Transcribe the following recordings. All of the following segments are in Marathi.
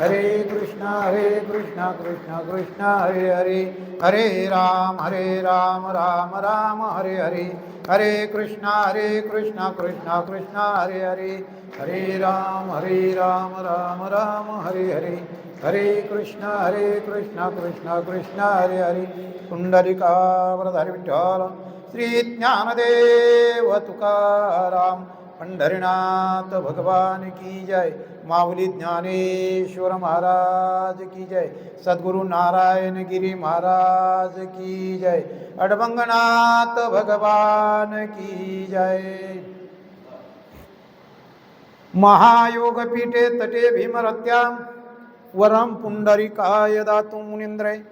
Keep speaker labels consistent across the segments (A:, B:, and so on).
A: हरे कृष्णा हरे कृष्णा कृष्णा कृष्णा हरे हरे. हरे राम हरे राम राम राम हरे हरे. हरे कृष्णा हरे कृष्णा कृष्णा कृष्णा हरे हरे. हरे राम हरे राम राम राम हरे हरे. हरे कृष्ण हरे कृष्ण कृष्ण कृष्ण हरे हरे. पुंडलिकावरधर विठ्ठल. श्री ज्ञानदेव तुकाराम. पंढरीनाथ भगवान की जय. माऊली ज्ञानेश्वर महाराज की जय. सद्गुरु नारायण गिरी महाराज की जय. अडबंगनाथ भगवान की जय. महायोगपीठे तटे भीमरत्यां वरं पुण्डरीकाय दातुं मुनीन्द्रै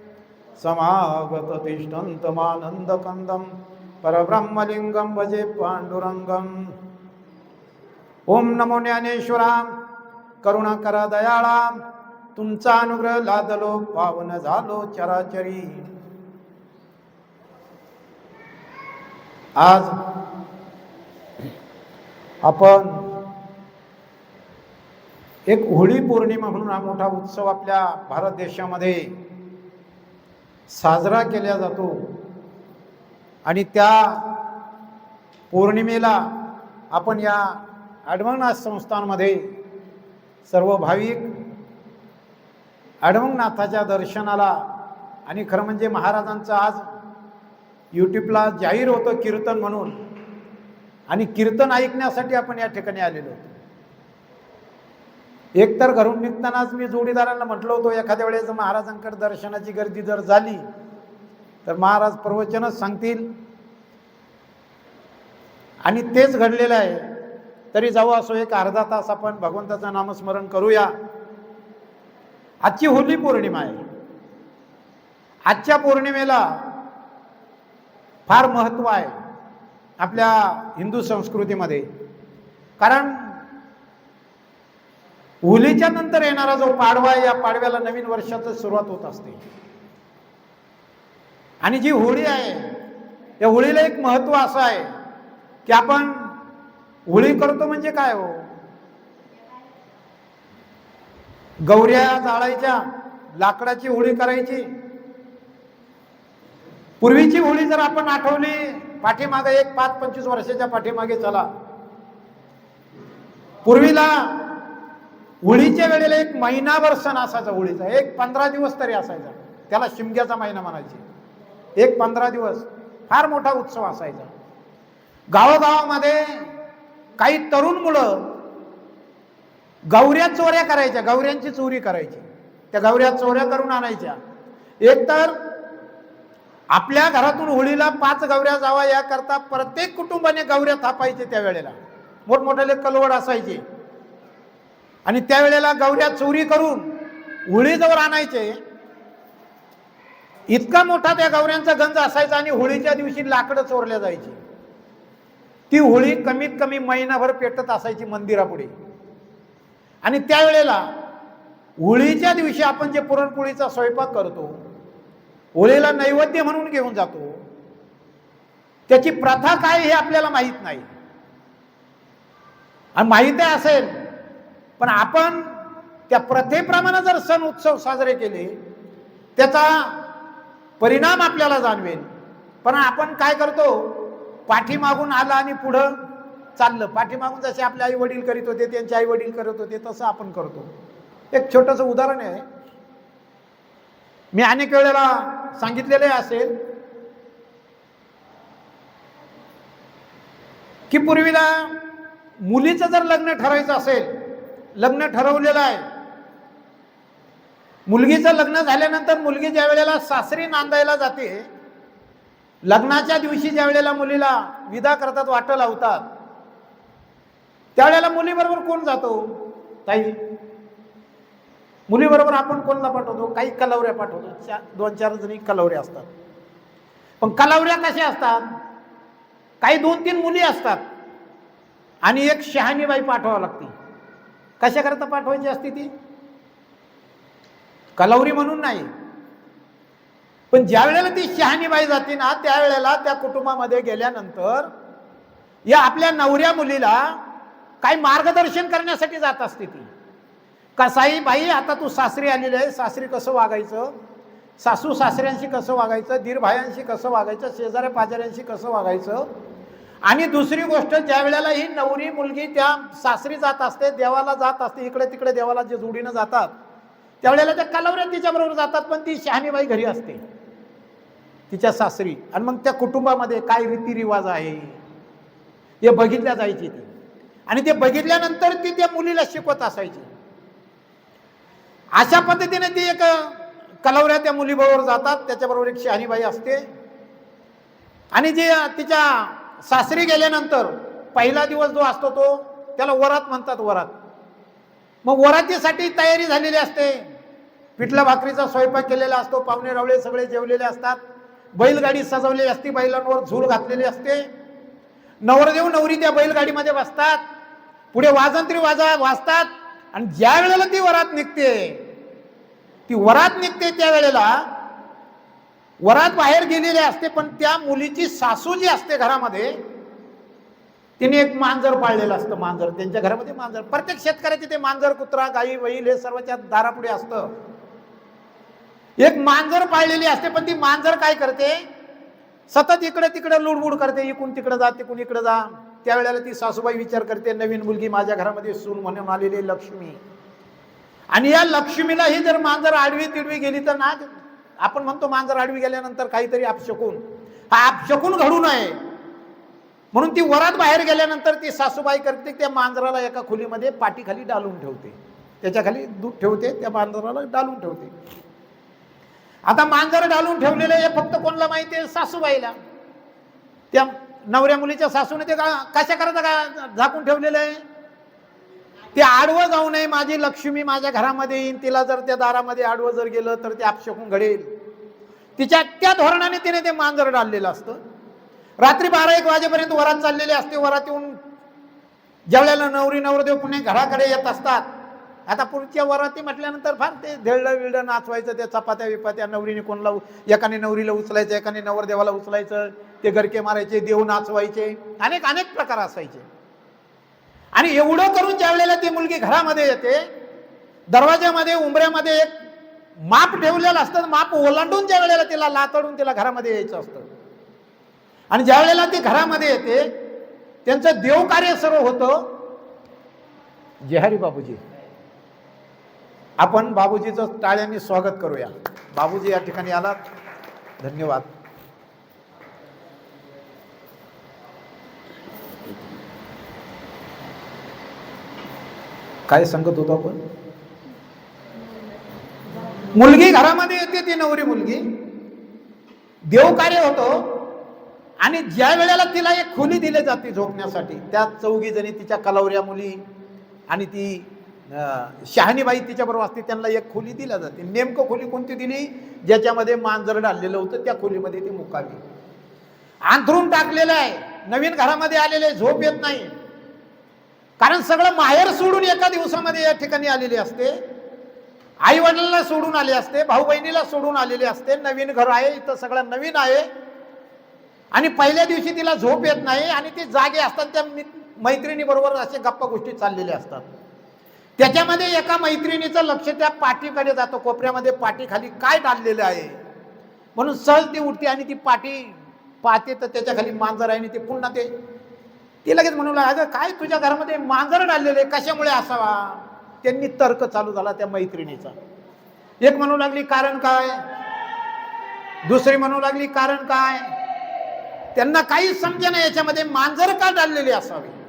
A: समागततिष्ठन्तमानन्दकन्दं परब्रह्मलिङ्गं भजे पाण्डुरङ्गम्. ॐ नमो ज्ञानेश्वराम्. करुणा दयाळा तुमचा अनुग्रह लादलो पावन झालो चराचरी. आज आपण एक होळी पौर्णिमा म्हणून हा मोठा उत्सव आपल्या भारत देशामध्ये साजरा केला जातो. आणि त्या पौर्णिमेला आपण या आडवंगनाथ संस्थांमध्ये सर्व भाविक आडवंगनाथाच्या दर्शनाला. आणि खरं म्हणजे महाराजांचं आज यूट्यूबला जाहीर होतं कीर्तन म्हणून. आणि कीर्तन ऐकण्यासाठी आपण या ठिकाणी आलेलो होतो. एकतर घरून निघतानाच मी जोडीदारांना म्हटलं होतो एखाद्या वेळेस महाराजांकडे दर्शनाची गर्दी जर झाली तर महाराज प्रवचनच सांगतील. आणि तेच घडलेलं आहे. तरी जाऊ असो एक अर्धा तास आपण भगवंताचं नामस्मरण करूया. आजची होली पौर्णिमा आहे. आजच्या पौर्णिमेला फार महत्त्व आहे आपल्या हिंदू संस्कृतीमध्ये. कारण होलीच्या नंतर येणारा जो पाडवा आहे या पाडव्याला नवीन वर्षाचं सुरुवात होत असते. आणि जी होळी आहे या होळीला एक महत्त्व असं आहे की आपण होळी करतो म्हणजे काय हो? गौऱ्या जाळायच्या लाकडाची होळी करायची. पूर्वीची होळी जर आपण आठवली पाठीमागे एक पाच पंचवीस वर्षाच्या पाठीमागे चला. पूर्वीला होळीच्या वेळेला एक महिनाभर सण असायचा होळीचा एक पंधरा दिवस तरी असायचा. त्याला शिमग्याचा महिना म्हणायचे. एक पंधरा दिवस. फार मोठा उत्सव असायचा. गावोगावामध्ये काही तरुण मुलं गौऱ्या चोऱ्या करायच्या गौऱ्यांची चोरी करायची. त्या गौऱ्या चोऱ्या करून आणायच्या. एकतर आपल्या घरातून होळीला पाच गौऱ्या जावा याकरता प्रत्येक कुटुंबाने गौऱ्या थापायचे त्यावेळेला मोठमोठ्याले कलवड असायचे. आणि त्यावेळेला गौऱ्या चोरी करून होळीजवळ आणायचे. इतका मोठा त्या गौऱ्यांचा गंज असायचा आणि होळीच्या दिवशी लाकडं चोरल्या जायची. ती होळी कमीत कमी महिनाभर पेटत असायची मंदिरापुढे. आणि त्यावेळेला होळीच्या दिवशी आपण जे पुरणपोळीचा स्वयंपाक करतो होळीला नैवेद्य म्हणून घेऊन जातो त्याची प्रथा काय हे आपल्याला माहीत नाही. आणि माहीत असेल पण आपण त्या प्रथेप्रमाणे जर सण उत्सव साजरे केले त्याचा परिणाम आपल्याला जाणवेल. पण आपण काय करतो पाठीमागून आला आणि पुढं चाललं. पाठीमागून जसे आपले आई वडील करीत होते त्यांचे आई वडील करत होते तसं आपण करतो. एक छोटंसं उदाहरण आहे. मी अनेक वेळेला सांगितलेले असेल की पूर्वीला मुलीचं जर लग्न ठरायचं असेल लग्न ठरवलेलं आहे. मुलगीचं लग्न झाल्यानंतर मुलगी ज्या वेळेला सासरी नांदायला जाते लग्नाच्या दिवशी ज्या वेळेला मुलीला विदा करतात वाटं लावतात त्यावेळेला मुलीबरोबर कोण जातो? ताई मुलीबरोबर आपण कोणला पाठवतो? काही कलवऱ्या पाठवतो. चार दोन चार जणी कलावऱ्या असतात. पण कलावऱ्या कशा असतात? काही दोन तीन मुली असतात. आणि एक शहाणीबाई पाठवावं लागते. कशाकरता पाठवायची असते ती? कलवरी म्हणून नाही. पण ज्या वेळेला ती शहाणीबाई जाते ना त्यावेळेला त्या कुटुंबामध्ये गेल्यानंतर या आपल्या नवऱ्या मुलीला काही मार्गदर्शन करण्यासाठी जात असते ती. कसाई बाई आता तू सासरी आलेली आहे सासरी कसं वागायचं? सासू सासऱ्यांशी कसं वागायचं? दीरभायांशी कसं वागायचं? शेजाऱ्या पाजाऱ्यांशी कसं वागायचं? आणि दुसरी गोष्ट ज्या वेळेला ही नवरी मुलगी त्या सासरी जात असते देवाला जात असते इकडे तिकडे देवाला जे जोडीनं जातात त्यावेळेला त्या कलवऱ्या तिच्याबरोबर जातात पण ती शहाणीबाई घरी असते. तिच्या सासरी आणि मग त्या कुटुंबामध्ये काय रीतिरिवाज आहे? हे बघितल्या जायची ती. आणि ते बघितल्यानंतर ती त्या मुलीला शिकवत असायची. अशा पद्धतीने ती एक कलवऱ्या त्या मुलीबरोबर जातात. त्याच्याबरोबर एक शहाणीबाई असते. आणि जे तिच्या सासरी गेल्यानंतर पहिला दिवस जो असतो तो त्याला वरात म्हणतात वरात. मग वरातीसाठी तयारी झालेली असते. पिठला भाकरीचा स्वयंपाक केलेला असतो. पाहुणे रावळे सगळे जेवलेले असतात. बैलगाडी सजवलेली असते बैलांवर झूल घातलेली असते. नवरदेव नवरी त्या बैलगाडीमध्ये बसतात. पुढे वाजंत्री वाजा वाजतात. आणि ज्या वेळेला ती वरात निघते ती वरात निघते त्यावेळेला वरात बाहेर गेलेली असते पण त्या मुलीची सासू जी असते घरामध्ये तिने एक मांजर पाळलेलं असतं मांजर. त्यांच्या घरामध्ये मांजर. प्रत्येक शेतकऱ्याचे ते मांजर कुत्रा गाई बैल हे सर्वच्या दारापुढे असतं. एक मांजर पाळलेली असते पण ती मांजर काय करते? सतत इकडे तिकडे लुडबुड करते इकडून तिकडे जा तिकडून इकडे जा. त्यावेळेला ती सासूबाई विचार करते नवीन मुलगी माझ्या घरामध्ये सून म्हणून आलेली लक्ष्मी. आणि या लक्ष्मीला ही जर मांजर आडवी तिडवी गेली तर ना आपण म्हणतो मांजर आडवी गेल्यानंतर काहीतरी अपशकून हा अपशकून घडू नये. म्हणून ती वरात बाहेर गेल्यानंतर ती सासूबाई करते त्या मांजराला एका खोलीमध्ये पाठीखाली डालून ठेवते. त्याच्याखाली दूध ठेवते त्या मांजराला डालून ठेवते. आता मांजर डालून ठेवलेलं हे फक्त कोणाला माहिती आहे? सासूबाईला. त्या नवऱ्या मुलीच्या सासूने ते का कशा करता का झाकून ठेवलेलं आहे? ते आडवं जाऊ नये माझी लक्ष्मी माझ्या घरामध्ये येईन तिला जर त्या दारामध्ये आडवं जर गेलं तर ते आपशकून घडेल. तिच्या त्या धोरणाने तिने ते मांजर डाललेलं असतं. रात्री बारा एक वाजेपर्यंत वरात चाललेली असते वरात येऊन ज्यावेळेला नवरी नवरदेव पुणे घराकडे येत असतात. आता पुढच्या वराती म्हटल्यानंतर फार ते धेळलं विळलं नाचवायचं त्या चपात्या विपात्या नवरीने कोणाला एकाने नवरीला उचलायचं एकाने नवरदेवाला उचलायचं ते गरके मारायचे देव नाचवायचे अनेक अनेक प्रकार असायचे. आणि एवढं करून ज्या वेळेला ती मुलगी घरामध्ये येते दरवाज्यामध्ये उंबऱ्यामध्ये एक माप ठेवलेलं असतं माप ओलांडून ज्या वेळेला तिला लातडून तिला घरामध्ये यायचं असतं. आणि ज्या वेळेला ती घरामध्ये येते त्यांचं देवकार्य सर्व होतं जेहारी हरी बाबूजी आपण बाबूजीचं टाळ्यांनी स्वागत करूया. बाबूजी या ठिकाणी आलात. धन्यवाद. काय सांगत होतो आपण? मुलगी घरामध्ये येते ती नवरी मुलगी. देवकार्य होतो. आणि ज्या वेळेला तिला एक खोली दिली जाते झोपण्यासाठी त्या चौघी जणी तिच्या कलावऱ्या मुली. आणि ती शहाणीबाई तिच्याबरोबर असते त्यांना एक खोली दिल्या जाते. नेमकं खोली कोणती दिली ज्याच्यामध्ये मांजर डाललेलं होतं त्या खोलीमध्ये ती मुकावी अंथरून टाकलेलं आहे. नवीन घरामध्ये आलेले झोप येत नाही. कारण सगळं माहेर सोडून एका दिवसामध्ये या ठिकाणी आलेले असते. आई वडिलांना सोडून आले असते भाऊ बहिणीला सोडून आलेले असते. नवीन घर आहे इथं सगळं नवीन आहे. आणि पहिल्या दिवशी तिला झोप येत नाही आणि ती जागे असतात त्या मैत्रिणी बरोबर असे गप्पा गोष्टी चाललेल्या असतात. त्याच्यामध्ये एका मैत्रिणीचं लक्ष त्या पाठीकडे जातं. कोपऱ्यामध्ये पाठीखाली काय डाललेलं आहे? म्हणून सहज ती उठते आणि ती पाठी पाहते तर त्याच्याखाली मांजर आहे आणि ते पुन्हा ते ती लगेच म्हणू लागली, अगं काय तुझ्या घरामध्ये मांजर डाललेले कशामुळे असावा? त्यांनी तर्क चालू झाला त्या मैत्रिणीचा. एक म्हणू लागली कारण काय? दुसरी म्हणू लागली कारण काय? त्यांना काहीच नाही याच्यामध्ये मांजर का डाललेली असावी?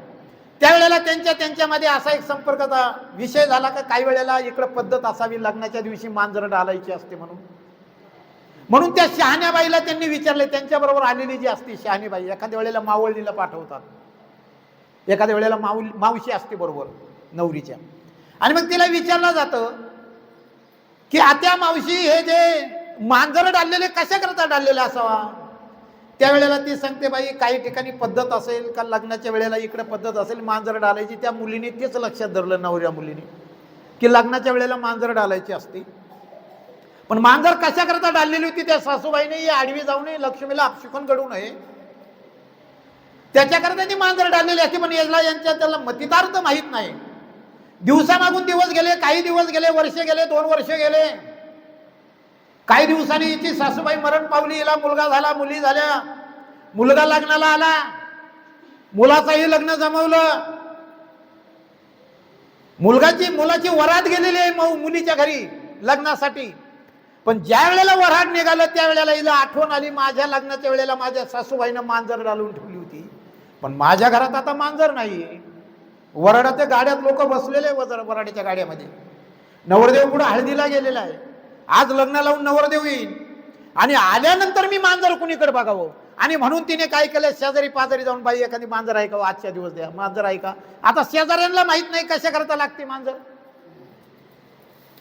A: त्यावेळेला त्यांच्या त्यांच्यामध्ये असा एक संपर्काचा विषय झाला का काही वेळेला इकडं पद्धत असावी लग्नाच्या दिवशी मांजरं डालायची असते म्हणून. म्हणून त्या शहाण्याबाईला त्यांनी विचारले त्यांच्याबरोबर आलेली जी असते शहाणीबाई एखाद्या वेळेला मावळणीला पाठवतात. एखाद्या वेळेला माऊ मावशी असते बरोबर नवरीच्या. आणि मग तिला विचारलं जातं की आत्या मावशी हे जे मांजरं डाललेले कशा करता डाललेले असावा? त्यावेळेला ती सांगते बाई काही ठिकाणी पद्धत असेल का लग्नाच्या वेळेला इकडे पद्धत असेल मांजर डालायची त्या मुलीने तेच लक्षात धरलं नवऱ्या मुलीने की लग्नाच्या वेळेला मांजर डालायची असते. पण मांजर कशाकरता डाललेली होती त्या सासूबाईने? ही आडवी जाऊ नये लक्ष्मीला अपशिकून घडू नये. त्याच्याकरता ती मांजर डाललेली असते पण याला यांच्या त्याला मतितार्थ माहीत नाही. दिवसामागून दिवस गेले काही दिवस गेले वर्ष गेले दोन वर्ष गेले. काही दिवसांनी हिची सासूबाई मरण पावली हिला मुलगा झाला मुली झाल्या. मुलगा लग्नाला आला. मुलाचंही लग्न जमवलं. मुलगाची मुलाची वरात गेलेली आहे मऊ मुलीच्या घरी लग्नासाठी. पण ज्या वेळेला वरात निघालं त्यावेळेला हिला आठवण आली. माझ्या लग्नाच्या वेळेला माझ्या सासूबाईनं मांजर घालून ठेवली होती. पण माझ्या घरात आता मांजर नाही वराडाच्या गाड्यात लोक बसलेले वजर वराड्याच्या गाड्यामध्ये. नवरदेव पुढं हळदीला गेलेला आहे. आज लग्न लावून नवरदेव येईल आणि आल्यानंतर मी मांजर कुणीकडे बघावं? आणि म्हणून तिने काय केलं? शेजारी पाजारी जाऊन बाई एखादी मांजर आहे का? हो, आजच्या दिवस द्या. मांजर आहे का? आता शेजाऱ्यांना माहीत नाही कशा करता लागते मांजर.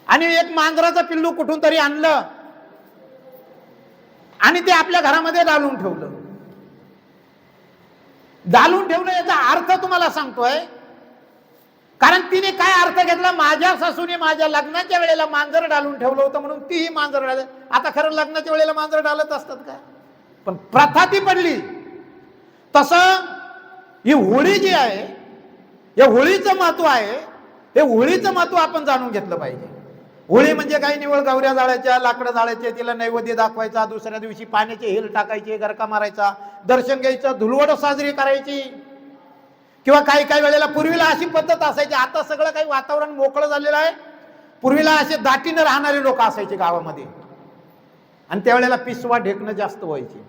A: आणि एक मांजराचं पिल्लू कुठून तरी आणलं. आणि ते आपल्या घरामध्ये घालून ठेवलं. घालून ठेवलं याचा अर्थ तुम्हाला सांगतोय कारण तिने काय अर्थ घेतला? माझ्या सासूने माझ्या लग्नाच्या वेळेला मांजर डालून ठेवलं होतं म्हणून तीही मांजर डाल आता खरं लग्नाच्या वेळेला मांजर डालत असतात का पण प्रथा ती पडली. तसं ही होळी जी आहे या होळीचं महत्त्व आहे हे होळीचं महत्त्व आपण जाणून घेतलं पाहिजे. होळी म्हणजे काही निवळ गवऱ्या जाळायच्या लाकडं जाळायचे तिला नैवेद्य दाखवायचा दुसऱ्या दिवशी पाण्याचे हेल टाकायचे गरका मारायचा दर्शन घ्यायचं धुलवड साजरी करायची. किंवा काही काही वेळेला पूर्वीला अशी पद्धत असायची आता सगळं काही वातावरण मोकळं झालेलं आहे. पूर्वीला असे दाटीनं राहणारे लोक असायचे गावामध्ये. आणि त्यावेळेला पिसवा ढेकणं जास्त व्हायची.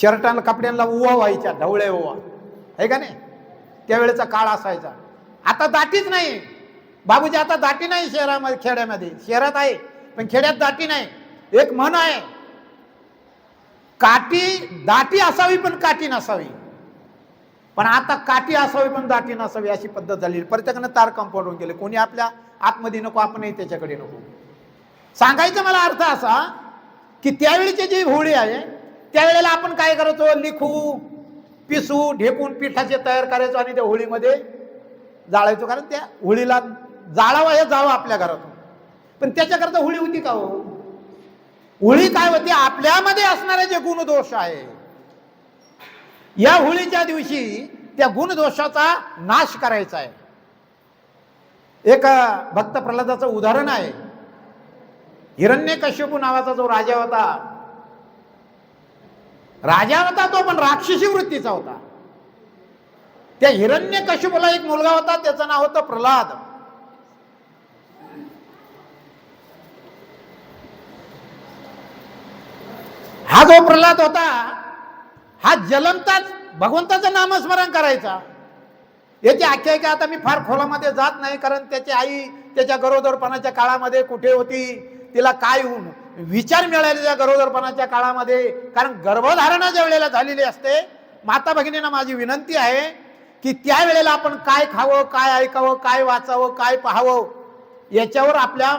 A: शर्टांना कपड्यांना उवा व्हायच्या ढवळे उवा. आहे का नाही? त्यावेळेचा काळ असायचा. आता दाटीच नाही. बाबूजी आता दाटी नाही शहरामध्ये खेड्यामध्ये. शहरात आहे पण खेड्यात दाटी नाही. एक म्हण आहे. काठी दाटी असावी पण काठी नसावी. पण आता काठी असावी पण दाटी नसावी अशी पद्धत झाली. प्रत्येकानं तार कंपाऊंड केले. कोणी आपल्या आतमध्ये नको आपणही त्याच्याकडे नको. सांगायचा मला अर्थ असा की त्यावेळीची जी होळी आहे त्यावेळेला आपण काय करायचो? लिखू पिसू ढेकून पिठाचे तयार करायचो आणि त्या होळीमध्ये जाळायचो. कारण त्या होळीला जाळावा हे जावं आपल्या घरातून. पण त्याच्याकरता होळी होती का हो? होळी काय होती? आपल्यामध्ये असणारे जे गुणदोष आहे या होळीच्या दिवशी त्या गुणदोषाचा नाश करायचा आहे. एक भक्त प्रल्हादाचं उदाहरण आहे. हिरण्यकश्यपू नावाचा जो राजा होता राजा होता तो पण राक्षसी वृत्तीचा होता. त्या हिरण्यकश्यपूला एक मुलगा होता त्याचं नाव होतं प्रल्हाद. हा जो प्रल्हाद होता हा जलमताच भगवंताचं नामस्मरण करायचा. याची आख्यायिका आता मी फार खोलामध्ये जात नाही कारण त्याची आई त्याच्या गरोदरपणाच्या काळामध्ये कुठे होती तिला काय होऊन विचार मिळाले त्या गरोदरपणाच्या काळामध्ये कारण गर्भधारणा ज्या वेळेला झालेली असते माता भगिनींना माझी विनंती आहे की त्या वेळेला आपण काय खावं काय ऐकावं काय वाचावं काय पाहावं याच्यावर आपल्या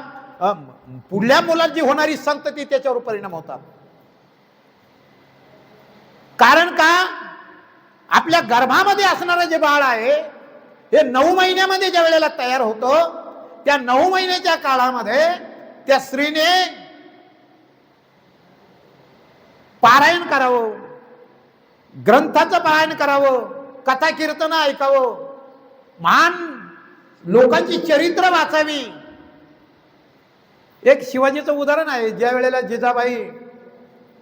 A: पुढल्या मुलांची होणारी संतती त्याच्यावर परिणाम होतात. कारण का? आपल्या गर्भामध्ये असणारं जे बाळ आहे हे नऊ महिन्यामध्ये ज्या वेळेला तयार होतं त्या नऊ महिन्याच्या काळामध्ये त्या स्त्रीने पारायण करावं ग्रंथाचं पारायण करावं कथा कीर्तन ऐकावं महान लोकांची चरित्र वाचावी. एक शिवाजीचं उदाहरण आहे ज्या वेळेला जिजाबाई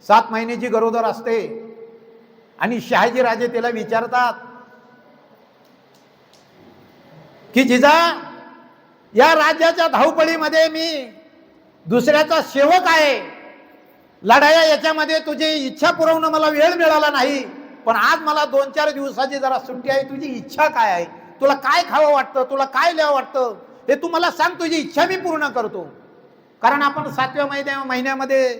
A: सात महिन्याची गरोदर असते आणि शहाजी राजे विचारतात की जिजा या राज्याच्या धावपळीमध्ये मी दुसऱ्याचा सेवक आहे. लढाया याच्यामध्ये तुझी इच्छा पुरवणं मला वेळ मिळाला नाही पण आज मला दोन चार दिवसाची जरा सुट्टी आहे. तुझी इच्छा काय आहे? तुला काय खावं वाटतं? तुला काय लिहावं वाटतं? हे तू मला सांग तुझी इच्छा मी पूर्ण करतो. कारण आपण सातव्या महिन्या महिन्यामध्ये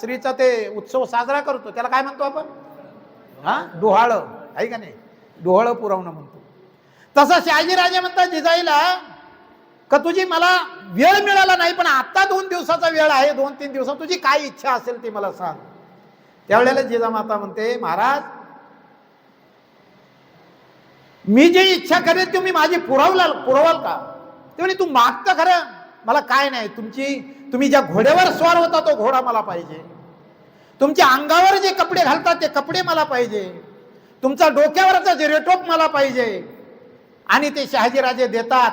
A: श्रीचा ते उत्सव साजरा करतो. त्याला काय म्हणतो आपण? हा? डोहाळ. आहे का नाही? डोहाळ पुरवणं म्हणतो. तसं शहाजीराजे म्हणतात जिजाईला का तुझी मला वेळ मिळाला नाही पण आता दोन दिवसाचा वेळ आहे दोन तीन दिवसात तुझी काय इच्छा असेल ती मला सांग. त्यावेळेला जिजामाता म्हणते महाराज मी जी इच्छा करेन तुम्ही माझी पुरवला पुरवाल का? ते म्हणे तू मागतं खरं. मला काय नाही. तुमची तुम्ही ज्या घोड्यावर स्वार होता तो घोडा मला पाहिजे. तुमच्या अंगावर जे कपडे घालतात ते कपडे मला पाहिजे. तुमचा डोक्यावरचा जे रेटोप मला पाहिजे. आणि ते शहाजीराजे देतात.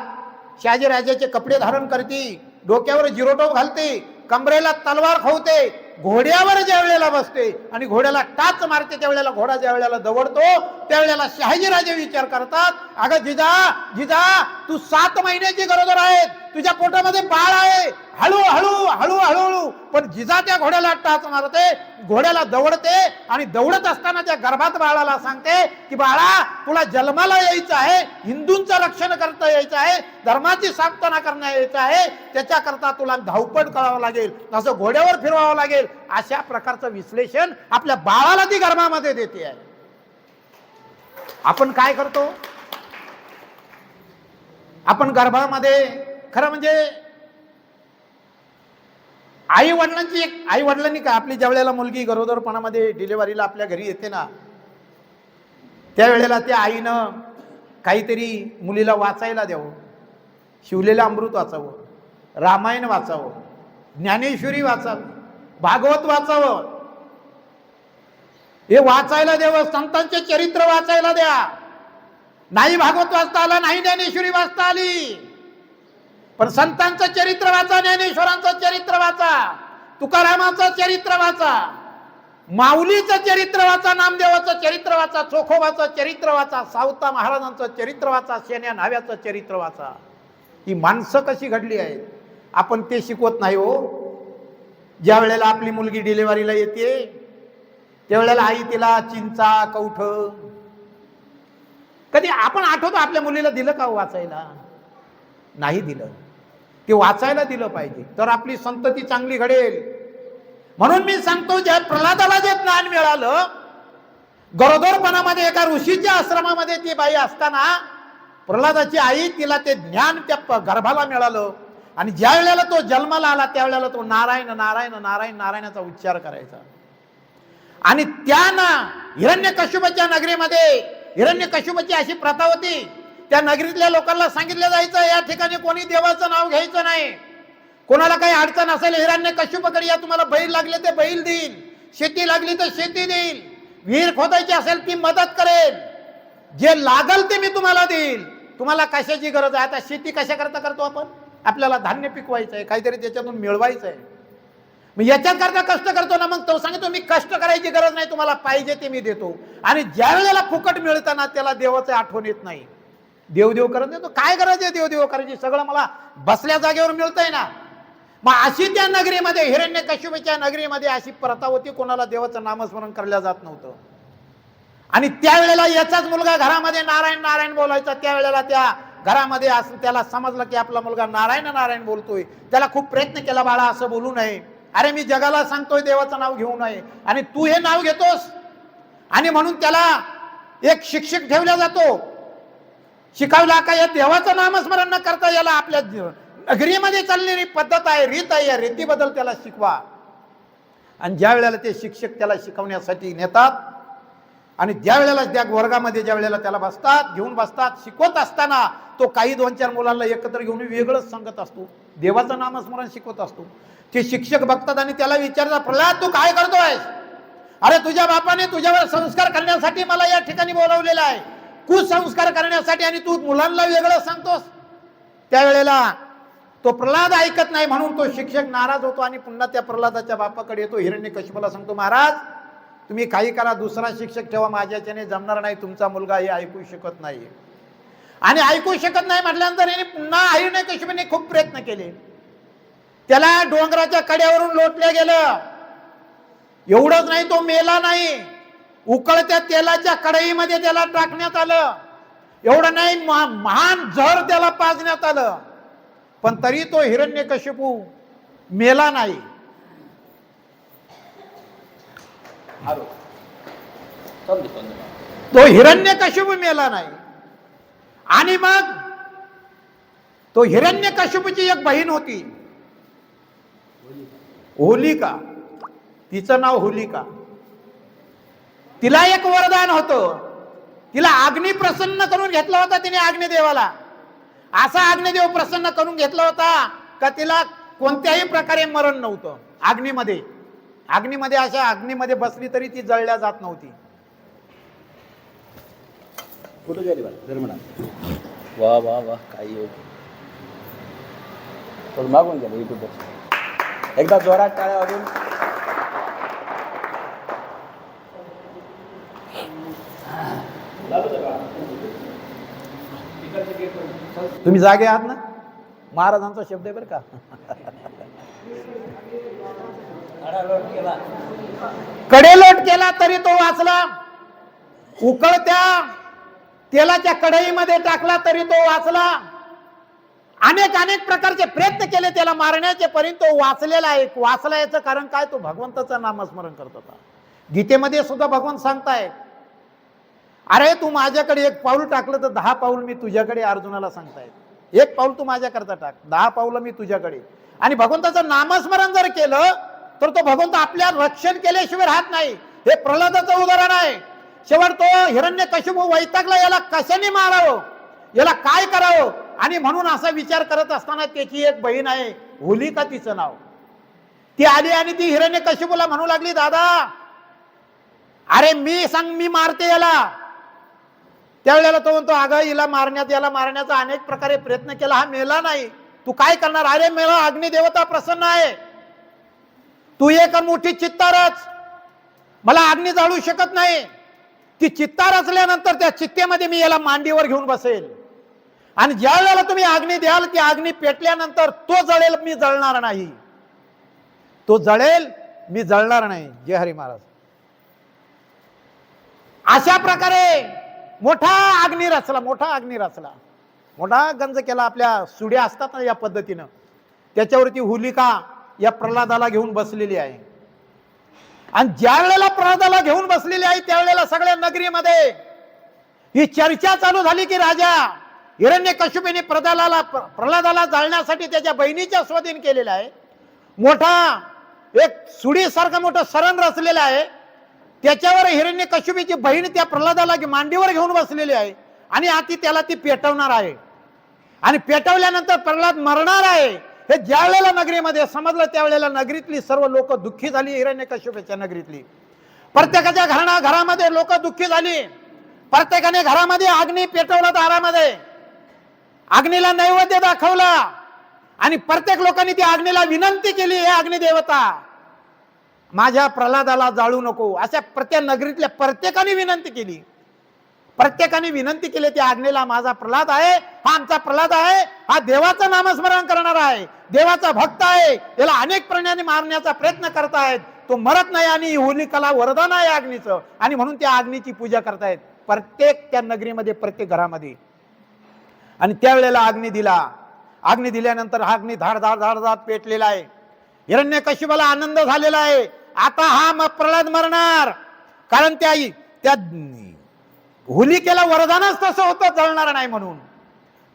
A: शहाजीराजाचे कपडे धारण करते डोक्यावर जिरोटोप घालते कमरेला तलवार खावते घोड्यावर ज्या वेळेला बसते आणि घोड्याला टाच मारते त्यावेळेला घोडा ज्या वेळेला दवडतो त्यावेळेला शहाजीराजे विचार करतात अगं जिजा जिजा तू सात महिन्याची गरोदर आहे तुझ्या पोटामध्ये बाळ आहे हळूहळू हळू हळूहळू पण जिजा त्या घोड्याला टाच मारते घोड्याला दौडते आणि दौडत असताना त्या गर्भात बाळाला सांगते की बाळा तुला जन्माला यायचं आहे हिंदूंचं रक्षण करता यायचं आहे धर्माची सांगताना करण्या यायचं आहे त्याच्याकरता तुला धावपळ करावं लागेल असं घोड्यावर फिरवावं लागेल. अशा प्रकारचं विश्लेषण आपल्या बाळाला ती गर्भामध्ये देते आहे. आपण काय करतो? आपण गर्भामध्ये खरं म्हणजे आई वडिलांची एक आई वडिलांनी का आपली ज्या वेळेला मुलगी गरोदरपणामध्ये डिलिव्हरीला आपल्या घरी येते ना त्यावेळेला त्या आईनं काहीतरी मुलीला वाचायला द्यावं शिवलेलं अमृत वाचावं रामायण वाचावं ज्ञानेश्वरी वाचावं भागवत वाचावं. हे वाचायला द्यावं संतांचे चरित्र वाचायला द्या. नाही भागवत वाचता आला नाही ज्ञानेश्वरी वाचता आली. पण संतांचं चरित्र वाचा ज्ञानेश्वरांचं चरित्र वाचा तुकारामाचं चरित्र वाचा माऊलीचं चरित्र वाचा नामदेवाचं चरित्र वाचा चोखोबाचं चरित्र वाचा सावता महाराजांचं चरित्र वाचा शेण्या न्हाव्याचं चरित्र वाचा. ही माणसं कशी घडली आहेत? आपण ते शिकवत नाही हो. ज्या वेळेला आपली मुलगी डिलिव्हरीला येते त्यावेळेला आई तिला चिंचा कवठ. कधी आपण आठवतो आपल्या मुलीला दिलं का हो वाचायला? नाही दिलं. ते वाचायला दिलं पाहिजे. तर आपली संतती चांगली घडेल. म्हणून मी सांगतो ज्या प्रल्हादाला जे ज्ञान मिळालं गरोदरपणामध्ये एका ऋषीच्या आश्रमामध्ये ती बाई असताना प्रल्हादाची आई तिला ते ज्ञान त्या गर्भाला मिळालं. आणि ज्या वेळेला तो जन्माला आला त्यावेळेला तो नारायण नारायण नारायण नारायणाचा उच्चार करायचा. आणि त्यानं हिरण्य कश्यपाच्या नगरीमध्ये हिरण्य कश्यपाची अशी प्रथा होती त्या नगरीतल्या लोकांना सांगितलं जायचं या ठिकाणी कोणी देवाचं नाव घ्यायचं नाही. कोणाला काही अडचण असेल हिरण्य कश्यपाकडे या तुम्हाला बैल लागले ते बैल देईल शेती लागली तर शेती देईल विहीर खोदायची असेल ती मदत करेल जे लागल ते मी तुम्हाला देईल तुम्हाला कशाची गरज आहे? आता शेती कशा करता करतो आपण? आपल्याला धान्य पिकवायचं आहे काहीतरी त्याच्यातून मिळवायचं आहे. मग याच्याकरता कष्ट करतो ना मग तो सांगतो मी कष्ट करायची गरज नाही तुम्हाला पाहिजे ते मी देतो. आणि ज्या वेळेला फुकट मिळताना त्याला देवाचं आठवण येत नाही. देवदेव करत नाही. तो काय करायचं आहे देवदेव करायची? सगळं मला बसल्या जागेवर मिळतंय ना. मग अशी त्या नगरीमध्ये हिरण्य कश्यपच्या नगरीमध्ये अशी प्रथा होती कोणाला देवाचं नामस्मरण करल्या जात नव्हतं. आणि त्यावेळेला याचाच मुलगा घरामध्ये नारायण नारायण बोलायचा. त्यावेळेला त्या घरामध्ये असं त्याला समजलं की आपला मुलगा नारायण नारायण बोलतोय. त्याला खूप प्रयत्न केला बाळा असं बोलू नये. अरे मी जगाला सांगतोय देवाचं नाव घेऊ नये. आणि तू हे नाव घेतोस. आणि म्हणून त्याला एक शिक्षक ठेवला जातो. शिकावला का? या देवाचं नामस्मरण न करता याला आपल्या नगरीमध्ये चाललेली पद्धत आहे रीत आहे या रीतीबद्दल त्याला शिकवा. आणि ज्या वेळेला ते शिक्षक त्याला शिकवण्यासाठी नेतात आणि ज्या वेळेला त्या वर्गामध्ये ज्या वेळेला त्याला बसतात घेऊन बसतात शिकवत असताना तो काही दोन चार मुलांना एकत्र घेऊन वेगळंच सांगत असतो. देवाचं नामस्मरण शिकवत असतो. ते शिक्षक बघतात आणि त्याला विचारतात प्रल्हाद तू काय करतोय अरे तुझ्या बापाने तुझ्यावर संस्कार करण्यासाठी मला या ठिकाणी बोलवलेलं आहे. कुसंस्कार करण्यासाठी आणि तू मुलांना वेगळं सांगतोस. त्यावेळेला तो प्रल्हाद ऐकत नाही म्हणून तो शिक्षक नाराज होतो आणि पुन्हा त्या प्रल्हादाच्या बापाकडे येतो. हिरण्य सांगतो महाराज तुम्ही काही करा दुसरा शिक्षक ठेवा माझ्याच्याने जमणार नाही तुमचा मुलगा हे ऐकू शकत नाही आणि ऐकू शकत नाही म्हटल्यानंतर याने पुन्हा हिरण्य खूप प्रयत्न केले. त्याला डोंगराच्या कड्यावरून लोटल्या गेलं. एवढंच नाही तो मेला नाही. उकळत्या तेलाच्या कढईमध्ये त्याला टाकण्यात आलं. एवढं नाही महा- महान जहर त्याला पाजण्यात आलं. पण तरी तो हिरण्यकशिपू मेला नाही. तो हिरण्यकशिपू मेला नाही. आणि मग तो हिरण्यकशिपूची एक बहीण होती. होलिका. तिचं नाव होलिका. तिला एक वरदान होतं. तिला अग्नी प्रसन्न करून घेतला होता तिने अग्निदेवाला. असा अग्निदेव प्रसन्न करून घेतला होता का तिला कोणत्याही प्रकारे मरण नव्हतं. अग्नीमध्ये. अग्नीमध्ये अशा अग्नीमध्ये बसली तरी ती जळल्या जात नव्हती.
B: जर म्हणा. वा वा वा काही मागून घ्या युट्यूब एकदा जोरात टाळ्या वाजून
A: तुम्ही जागे आहात ना? महाराजांचा शब्द आहे बरं का? कडेलोट केला तरी तो वाचला. उकळत्या तेलाच्या कढईमध्ये टाकला तरी तो वाचला. अनेक अनेक प्रकारचे प्रयत्न केले त्याला मारण्याचे पर्यंत तो वाचलेला आहे. वाचला याचं कारण काय? तो भगवंताचं नामस्मरण करत होता. गीतेमध्ये सुद्धा भगवंत सांगताय अरे तू माझ्याकडे एक पाऊल टाकलं तर दहा पाऊल मी तुझ्याकडे अर्जुनाला सांगतायत एक पाऊल तू माझ्याकरता टाक. दहा पाऊल मी तुझ्याकडे. आणि भगवंताचं नामस्मरण जर केलं तर तो भगवंत आपल्या रक्षण केल्याशिवाय राहत नाही. हे प्रल्हादाचं उदाहरण आहे. शेवट तो हिरण्य कशिपू वैतागला याला कशाने मारावं? याला काय करावं? आणि म्हणून असा विचार करत असताना त्याची एक बहीण आहे होलिका तिचं नाव? ती आली आणि ती हिरण्य कशिपूला म्हणू लागली दादा अरे मी सांग मी मारते याला. त्यावेळेला तो म्हणतो अगं हिला मारण्यात याला मारण्याचा अनेक प्रकारे प्रयत्न केला हा मेला नाही. तू काय करणार? अरे मेला अग्निदेवता प्रसन्न आहे. तू एक मोठी चित्तारच. मला अग्नी जाळू शकत नाही. ती चित्ता रचल्यानंतर त्या चित्तेमध्ये मी याला मांडीवर घेऊन बसेल. आणि ज्या वेळेला तुम्ही अग्नी द्याल ती अग्नी पेटल्यानंतर तो जळेल मी जळणार नाही. तो जळेल मी जळणार नाही. जय हरी महाराज. अशा प्रकारे मोठा अग्नी रचला मोठा अग्नी रचला. मोठा गंज केला आपल्या सुड्या असतात ना या पद्धतीनं. त्याच्यावरती होलिका या प्रल्हादाला घेऊन बसलेली आहे. आणि ज्या वेळेला प्रल्हादाला घेऊन बसलेली आहे त्यावेळेला सगळ्या नगरीमध्ये ही चर्चा चालू झाली की राजा हिरण्य कश्यपीने प्रल्हादाला प्रल्हादाला जाळण्यासाठी त्याच्या बहिणीच्या स्वाधीन केलेला आहे. मोठा एक सुडीसारखं मोठं सरण रचलेलं आहे. त्याच्यावर हिरण्य कश्यपीची बहीण त्या प्रल्हादाला मांडीवर घेऊन बसलेली आहे. आणि आती त्याला ती पेटवणार आहे. आणि पेटवल्यानंतर प्रल्हाद मरणार आहे. हे ज्या वेळेला नगरीमध्ये समजलं त्यावेळेला नगरीतली सर्व लोक दुःखी झाली हिरण्य कश्यपीच्या नगरीतली. प्रत्येकाच्या घराणा घरामध्ये लोक दुःखी झाली. प्रत्येकाने घरामध्ये अग्नी पेटवला दारामध्ये अग्नीला नैवेद्य दाखवला. आणि प्रत्येक लोकांनी त्या अग्नीला विनंती केली हे अग्निदेवता माझ्या प्रल्हादाला जाळू नको. अशा प्रत्येक नगरीतल्या प्रत्येकाने विनंती केली. प्रत्येकाने विनंती केली त्या आज्ञेला माझा प्रल्हाद आहे हा आमचा प्रल्हाद आहे हा देवाचं नामस्मरण करणार आहे देवाचा भक्त आहे त्याला अनेक प्राण्याने मारण्याचा प्रयत्न करतायत तो मरत नाही आणि होलिकाला वरदान आहे अग्नीचं आणि म्हणून त्या आग्नीची पूजा करतायत. प्रत्येक त्या नगरीमध्ये प्रत्येक घरामध्ये. आणि त्यावेळेला अग्नी दिला. अग्नी दिल्यानंतर हा अग्नी धाड धाड धाड धाड पेटलेला आहे. हिरण्य कशिबाला आनंद झालेला आहे. आता हा मग प्रल्हाद मरणार. कारण त्या त्या होलिकेला वरदानच तसं होतं जळणार नाही म्हणून.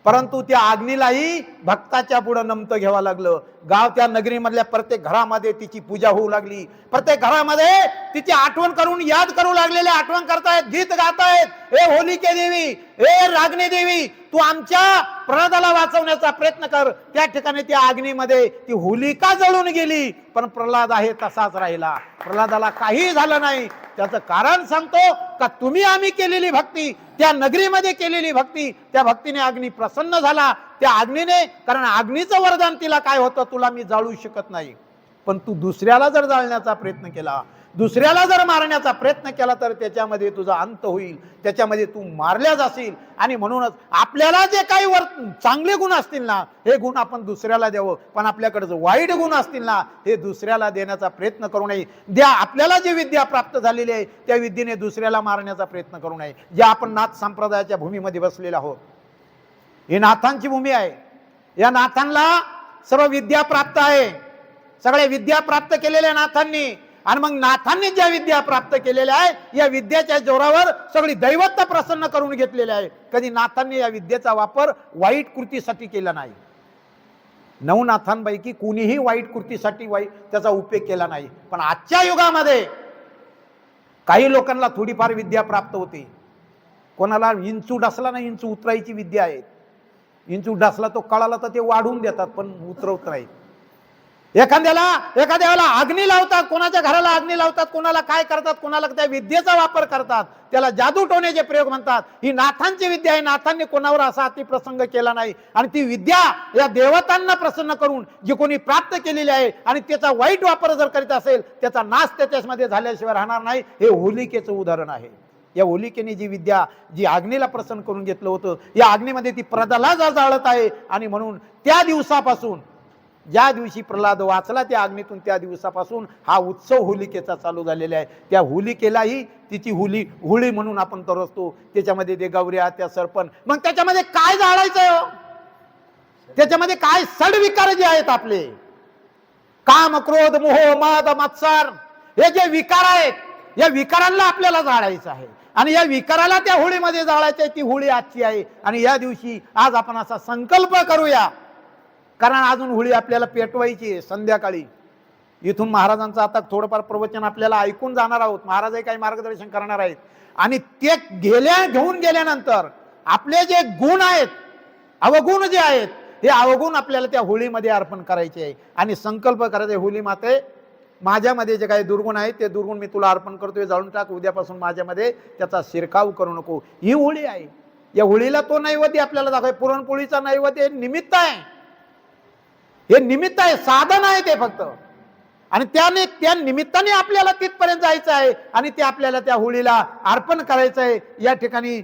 A: परंतु त्या अग्नीलाही भक्ताच्या पुढं नमतं घ्यावं लागलं. गाव त्या नगरीमधल्या प्रत्येक घरामध्ये तिची पूजा होऊ लागली. प्रत्येक घरामध्ये तिची आठवण करून याद करू लागलेले आठवण करतायत गीत गातायत. हे होलिके देवी हे रागणी देवी तू आमच्या प्रल्हादाला वाचवण्याचा प्रयत्न कर. त्या ठिकाणी त्या अग्नीमध्ये ती होलिका जळून गेली. पण प्रल्हाद आहे तसाच राहिला. प्रल्हादाला काही झालं नाही. त्याचं कारण सांगतो का तुम्ही आम्ही केलेली भक्ती त्या नगरीमध्ये केलेली भक्ती त्या भक्तीने अग्नी प्रसन्न झाला. त्या अग्नीने कारण अग्नीचं वरदान तिला काय होतं तुला मी जाळू शकत नाही. पण तू दुसऱ्याला जर जाळण्याचा प्रयत्न केला दुसऱ्याला जर मारण्याचा प्रयत्न केला तर त्याच्यामध्ये तुझा अंत होईल. त्याच्यामध्ये तू मारल्या जाशील. आणि म्हणूनच आपल्याला जे काही वर चांगले गुण असतील ना हे गुण आपण दुसऱ्याला द्यावं. पण आपल्याकडे जो वाईट गुण असतील ना हे दुसऱ्याला देण्याचा प्रयत्न करू नये. द्या आपल्याला जी विद्या प्राप्त झालेली आहे त्या विद्येने दुसऱ्याला मारण्याचा प्रयत्न करू नये. जे आपण नाथ संप्रदायाच्या भूमीमध्ये बसलेला आहोत ही नाथांची भूमी आहे. या नाथांना सर्व विद्या प्राप्त आहे. सगळ्या विद्या प्राप्त केलेल्या नाथांनी आणि मग नाथांनी ज्या विद्या प्राप्त केलेल्या आहे या विद्याच्या जोरावर सगळी दैवत्व प्रसन्न करून घेतलेले आहे. कधी नाथांनी या विद्येचा वापर वाईट कृतीसाठी केला नाही. नऊ नाथांपैकी कुणीही वाईट कृतीसाठी वाईट त्याचा उपयोग केला नाही. पण आजच्या युगामध्ये काही लोकांना थोडीफार विद्या प्राप्त होते. कोणाला इंचू डसला ना इंचू उतरायची विद्या आहे इंचू डसला तो कळाला तर ते वाढवून देतात पण उतरवत नाही एखाद्याला एखाद्या वेळेला अग्नी लावतात कोणाच्या घराला अग्नी लावतात कोणाला काय करतात कोणाला त्या विद्येचा वापर करतात त्याला जादू टोण्याचे प्रयोग म्हणतात. ही नाथांची विद्या आहे नाथांनी कोणावर असा अतिप्रसंग केला नाही. आणि ती विद्या या देवतांना प्रसन्न करून जी कोणी प्राप्त केलेली आहे आणि त्याचा वाईट वापर जर करीत असेल त्याचा नाश त्याच्यामध्ये झाल्याशिवाय राहणार नाही. हे होलिकेचं उदाहरण आहे. या होलिकेने जी विद्या जी आग्नेला प्रसन्न करून घेतलं होतं या आग्नेमध्ये ती प्रदाला जा जाळत आहे. आणि म्हणून त्या दिवसापासून ज्या दिवशी प्रल्हाद वाचला त्या आग्नेतून त्या दिवसापासून हा उत्सव होलिकेचा चालू झालेला आहे. त्या होलिकेलाही तिची होली होळी म्हणून आपण तरसतो. त्याच्यामध्ये ते गौऱ्या त्या सरपण. मग त्याच्यामध्ये काय जाळायचं? त्याच्यामध्ये काय सडविकार जे आहेत आपले? काम क्रोध मोह मद मत्सर हे जे विकार आहेत या विकारांना आपल्याला जाळायचं आहे. आणि या विकाराला त्या होळीमध्ये जाळायचं आहे ती होळी आजची आहे. आणि या दिवशी आज आपण असा संकल्प करूया. कारण अजून होळी आपल्याला पेटवायची आहे संध्याकाळी. इथून महाराजांचं आता थोडंफार प्रवचन आपल्याला ऐकून जाणार आहोत. महाराजही काही मार्गदर्शन करणार आहेत. आणि ते गेल्या घेऊन गेल्यानंतर आपले जे गुण आहेत अवगुण जे आहेत हे अवगुण आपल्याला त्या होळीमध्ये अर्पण करायचे आहे. आणि संकल्प करायचे होळी माते माझ्यामध्ये जे काही दुर्गुण आहेत ते दुर्गुण मी तुला अर्पण करतोय जाळून टाक. उद्यापासून माझ्यामध्ये त्याचा शिरकाव करू नको. ही होळी आहे. या होळीला तो नैवेद्य आपल्याला दाखवाय पुरणपोळीचा नैवेद्य हे निमित्त आहे. हे निमित्त आहे. साधन आहे ते फक्त. आणि त्याने त्या निमित्ताने आपल्याला तिथपर्यंत जायचं आहे आणि ते आपल्याला त्या होळीला अर्पण करायचं आहे. या ठिकाणी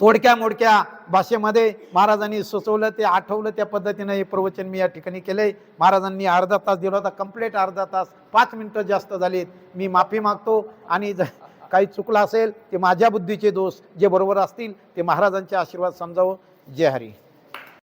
A: थोडक्या मोडक्या भाषेमध्ये महाराजांनी सुचवलं ते आठवलं त्या पद्धतीनं हे प्रवचन मी या ठिकाणी केलं आहे महाराजांनी अर्धा तास दिला होता कंप्लीट अर्धा तास. पाच मिनटं जास्त झालीत. मी माफी मागतो आणि ज- काही चुकलं असेल ते माझ्या बुद्धीचे दोष जे बरोबर असतील ते महाराजांचे आशीर्वाद समजावं. जय हरी.